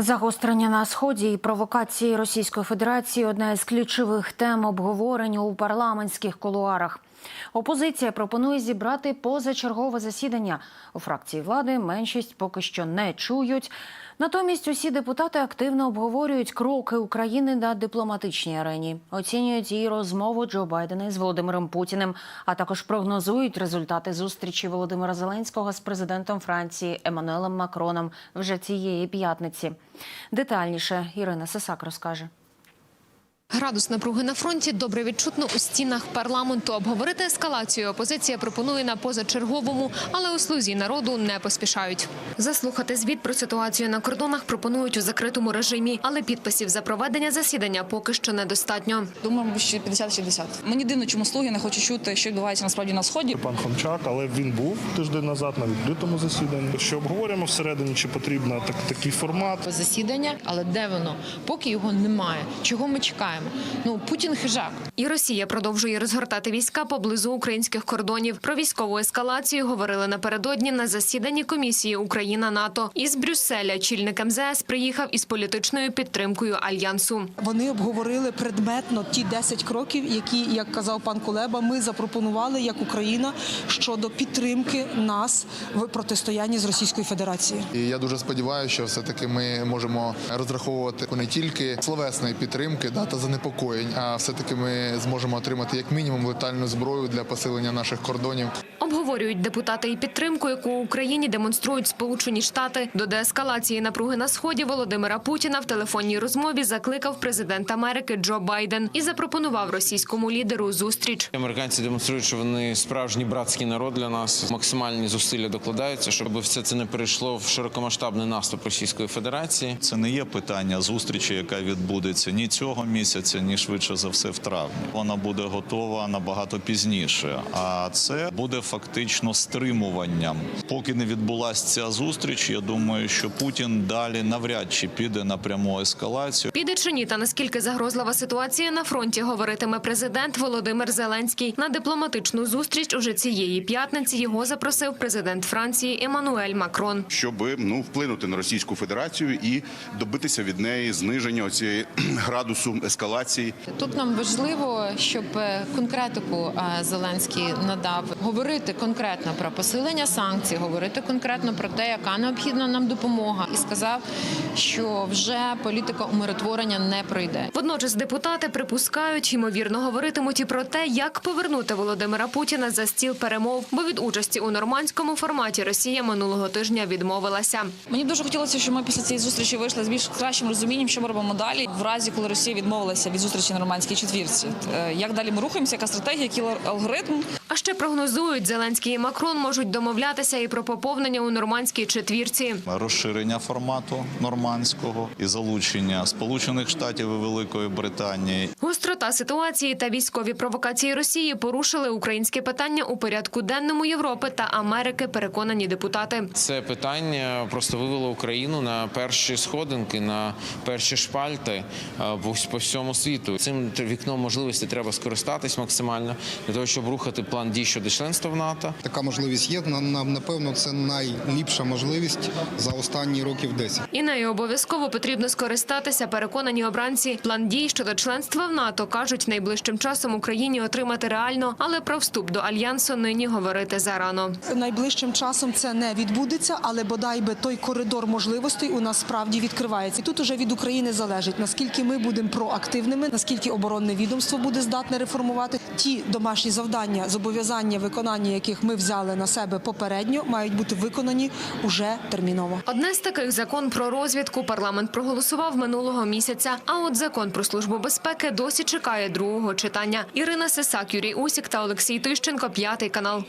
Загострення на сході і провокації Російської Федерації одна із ключових тем обговорень у парламентських кулуарах. Опозиція пропонує зібрати позачергове засідання. У фракції влади меншість поки що не чують. Натомість усі депутати активно обговорюють кроки України на дипломатичній арені, оцінюють її розмову Джо Байдена з Володимиром Путіним, а також прогнозують результати зустрічі Володимира Зеленського з президентом Франції Еммануелем Макроном вже цієї п'ятниці. Детальніше Ірина Сисак розкаже. Градус напруги на фронті добре відчутно у стінах парламенту. Обговорити ескалацію опозиція пропонує на позачерговому, але у слузі народу не поспішають. Заслухати звіт про ситуацію на кордонах пропонують у закритому режимі, але підписів за проведення засідання поки що недостатньо. Думаю, що 50-60. Мені дивно, чому слуги не хочуть чути, що відбувається насправді на сході. Пан Хомчак, але він був тиждень назад на відкритому засіданні. Що обговорюємо всередині, чи потрібно так, такий формат. засідання, але де воно? Поки його немає. Чого ми чекаємо? Ну Путін хижак. І Росія продовжує розгортати війська поблизу українських кордонів. Про військову ескалацію говорили напередодні на засіданні комісії Україна НАТО. Із Брюсселя чільник МЗС приїхав із політичною підтримкою альянсу. Вони обговорили предметно ті 10 кроків, які, як казав пан Кулеба, ми запропонували як Україна щодо підтримки нас в протистоянні з Російською Федерацією. І я дуже сподіваюся, що все таки ми можемо розраховувати не тільки словесної підтримки да, та занепокоєнь, а все таки ми зможемо отримати як мінімум летальну зброю для посилення наших кордонів. Обговорюють депутати і підтримку, яку Україні демонструють Сполучені Штати. До деескалації напруги на сході Володимира Путіна в телефонній розмові закликав президент Америки Джо Байден і запропонував російському лідеру зустріч. Американці демонструють, що вони справжній братський народ для нас. Максимальні зусилля докладаються, щоб все це не перейшло в широкомасштабний наступ Російської Федерації. Це не є питання зустрічі, яка відбудеться ні цього місяця, ні швидше за все в травні. Вона буде готова набагато пізніше. А це буде фактично стримуванням. Поки не відбулася ця зустріч, я думаю, що Путін далі навряд чи піде на пряму ескалацію. Піде чи ні, та наскільки загрозлива ситуація на фронті, говоритиме президент Володимир Зеленський. На дипломатичну зустріч уже цієї п'ятниці його запросив президент Франції Еммануель Макрон. щоб ну вплинути на Російську Федерацію і добитися від неї зниження цієї градусу ескалації. Тут нам важливо, щоб е, конкретику е, Зеленський надав говорити конкретно про посилення санкцій, говорити конкретно про те, яка необхідна нам допомога, і сказав, що вже політика умиротворення не пройде. Водночас депутати припускають, ймовірно, говоритимуть і про те, як повернути Володимира Путіна за стіл перемов, бо від участі у нормандському форматі Росія минулого тижня відмовилася. Мені дуже хотілося, щоб ми після цієї зустрічі вийшли з більш кращим розумінням, що ми робимо далі, в разі, коли Росія відмовилася від зустрічі на нормандській четвірці. Е, Як далі ми рухаємося, яка стратегія, який алгоритм. А ще прогнозують, Зеленський і Макрон можуть домовлятися і про поповнення у нормандській четвірці. Розширення формату нормандського і залучення Сполучених Штатів і Великої Британії Гострота ситуації та військові провокації Росії порушили українське питання у порядку денному Європи та Америки. Переконані депутати. Це питання просто вивело Україну на перші сходинки, на перші шпальти е, по всьому світу. Цим вікном можливості треба скористатись максимально для того, щоб рухати план дій щодо членства в НАТО. Така можливість є. Нам напевно це найліпша можливість за останні років 10. І нею обов'язково потрібно скористатися. Переконані обранці. План дій щодо членства в НАТО кажуть, найближчим часом Україні отримати реально, але про вступ до альянсу нині говорити зарано. Найближчим часом це не відбудеться, але бодай би той коридор можливостей у нас справді відкривається. І тут уже від України залежить наскільки ми будемо проактивними, наскільки оборонне відомство буде здатне реформувати ті домашні завдання, зобов'язання, виконання яких ми взяли на себе попередньо, мають бути виконані уже терміново. Одне з таких закон про розвідку парламент проголосував минулого місяця. А от закон про службу безпеки досі чекає другого читання. Ірина Сисак, Юрій Усік та Олексій Тищенко. П'ятий канал.